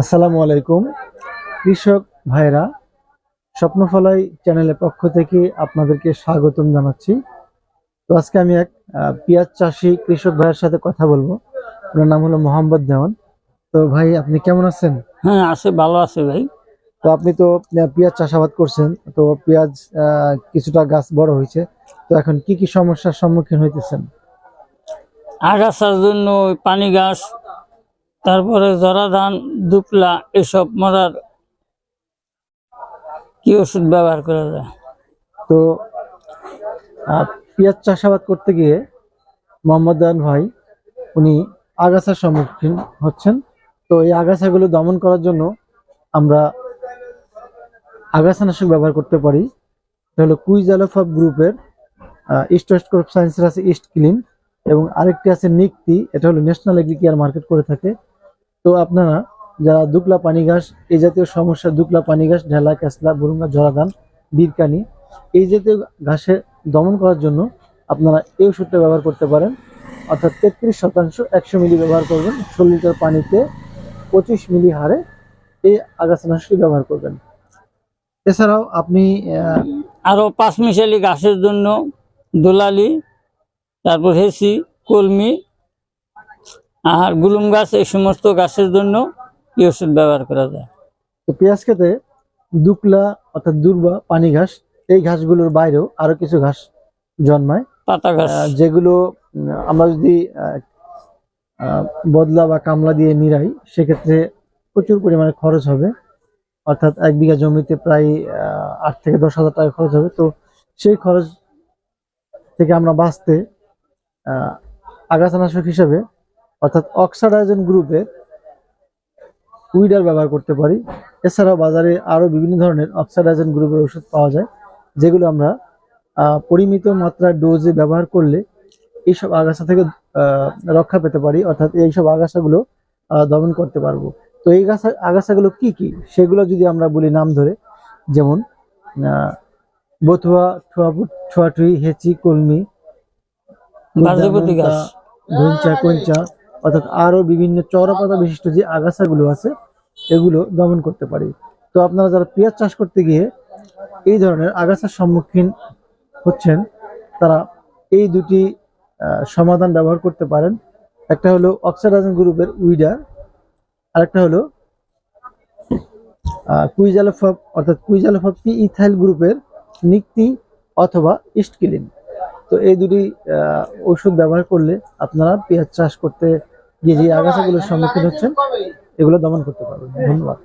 আসসালামু আলাইকুম। কৃষক ভাইরা স্বপ্নফলাই চ্যানেলের পক্ষ থেকে আপনাদেরকে স্বাগতম জানাচ্ছি। তো আজকে আমি এক পেঁয়াজ চাষি কৃষক ভাইয়ের সাথে কথা বলব। ওনার নাম হলো মোহাম্মদ দেওয়ান। তো ভাই আপনি কেমন আছেন? হ্যাঁ আছে ভালো আছে ভাই। তো আপনি তো পেঁয়াজ চাষাবাদ করছেন। তো পেঁয়াজ কিছুটা গাছ বড় হয়েছে। তো এখন কি কি সমস্যার সম্মুখীন হইতেছেন? আগাছার জন্য পানি গাছ তারপরে জরা ধান, দুপলা এসব মরার কি ওষুধ ব্যবহার করা যায়? তো পেঁয়াজ চাষাবাদ করতে গিয়ে মোহাম্মদ দেওয়ান ভাই, উনি আগাছার সম্মুখীন হচ্ছেন। তো এই আগাছাগুলো দমন করার জন্য আমরা আগাছানাশক ব্যবহার করতে পারি। হলো কুইজ আলোফাব গ্রুপের ইস্ট ক্রপ সায়েন্সের আছে ইস্ট ক্লিন এবং আরেকটি আছে নিকতি এটা হলো ন্যাশনাল এগ্রিকেয়ার মার্কেট করে থাকে। তো আপনারা যারা দুকলা পানি ঘাস এই জাতীয় সমস্যা দুকলা পানি ঘাস ঢেলা ক্যাসলা বুরুঙ্গা জরাধান বীরকানি এই জাতীয় ঘাসে দমন করার জন্য আপনারা এই ওষুধটা ব্যবহার করতে পারেন। অর্থাৎ তেত্রিশ শতাংশ একশো মিলি ব্যবহার করবেন। ষোলো লিটার পানিতে পঁচিশ মিলি হারে এই আগাছানাশকটি ব্যবহার করবেন। এছাড়াও আপনি আহ, আরও পাঁচ মিশালি গাছের জন্য দোলালি তারপর হেসি কলমি আর গুলুম গাছ এই সমস্ত গাছের জন্য কি ওষুধ ব্যবহার করা যায়। তো পেঁয়াজ খেতে দুকলা অর্থাৎ দুর্বা পানি ঘাস এই ঘাসগুলোর বাইরেও আরও কিছু ঘাস জন্মায়। পাতা আহ, যেগুলো আমরা যদি বদলা বা কামলা দিয়ে নিরাই সেক্ষেত্রে প্রচুর পরিমাণে খরচ হবে। অর্থাৎ এক বিঘা জমিতে প্রায় আট থেকে দশ হাজার টাকা খরচ হবে। তো সেই খরচ থেকে আমরা বাঁচতে আহ, আগাছানাশক হিসেবে অর্থাৎ অক্সাডাইজন গ্রুপের উইডার ব্যবহার করতে পারি। এছাড়াও বাজারে আরও বিভিন্ন ধরনের অক্সাডাইজন গ্রুপের ওষুধ পাওয়া যায় যেগুলো আমরা পরিমিত মাত্রার ডোজে ব্যবহার করলে এইসব আগাছা থেকে রক্ষা পেতে পারি অর্থাৎ এইসব আগাছাগুলো দমন করতে পারব। তো এই গাছা আগাছাগুলো কি কি? সেগুলো যদি আমরা বলি নাম ধরে যেমন বথুয়া ঠোয়াঠুই হেচি কলমি কঞ্চা অর্থাৎ আরও বিভিন্ন চওড়াপাতা বিশিষ্ট যে আগাছাগুলো আছে, এগুলো দমন করতে পারি। তো আপনারা যারা পেঁয়াজ চাষ করতে গিয়ে এই ধরনের আগাছার সম্মুখীন হচ্ছেন, তারা এই দুটি সমাধান ব্যবহার করতে পারেন। একটা হলো অক্সাডাইজন গ্রুপের উইডার, আরেকটা হলো কুইজালোফাব, অর্থাৎ কুইজালোফাব পি ইথাইল গ্রুপের নিক্তি অথবা ইস্টকিলিন। তো এই দুটি ওষুধ ব্যবহার করলে আপনারা পেঁয়াজ চাষ করতে গিয়ে যে আগাছাগুলোর সম্মুখীন হচ্ছেন। এগুলো দমন করতে পারবেন। ধন্যবাদ।